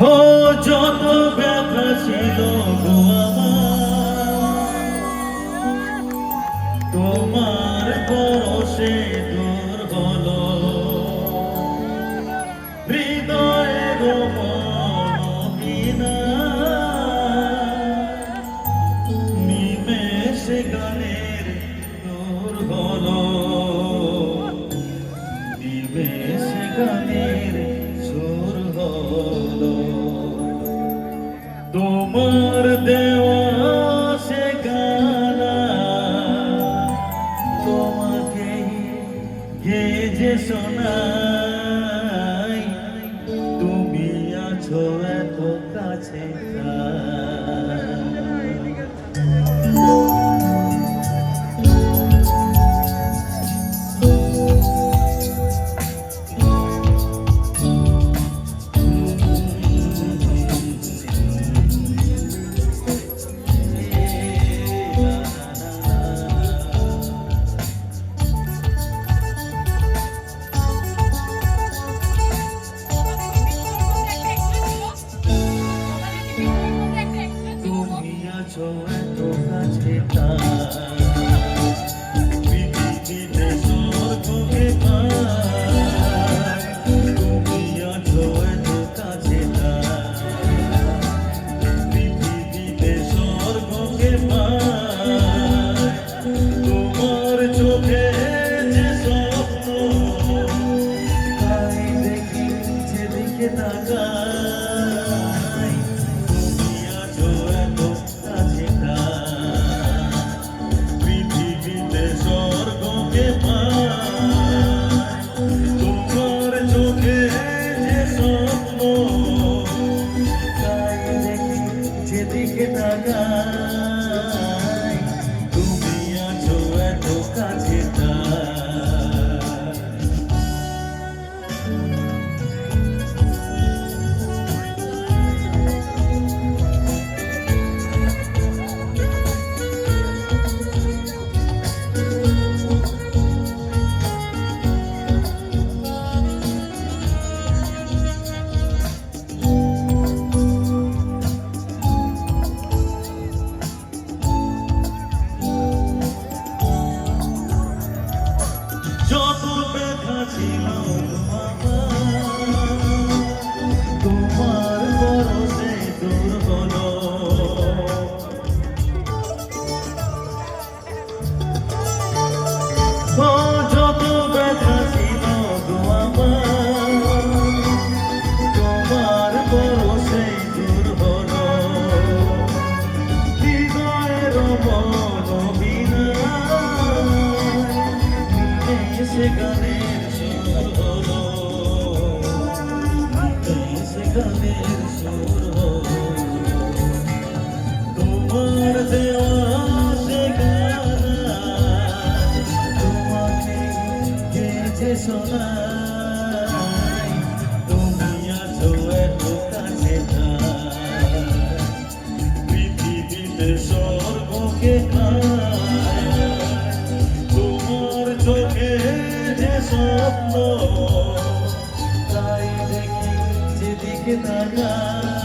ও যত ব্যথা ছিল তোমার বসে শোনাই তুমি আছো এত কাছে তাই so God. সেখানে সুর হলো সেখানে সুর হলো তোমার দেওয়া সেখানা তোমাকে গেছে শোনা স্বপ্ন তাই দেখি যেদিকে তাকায়।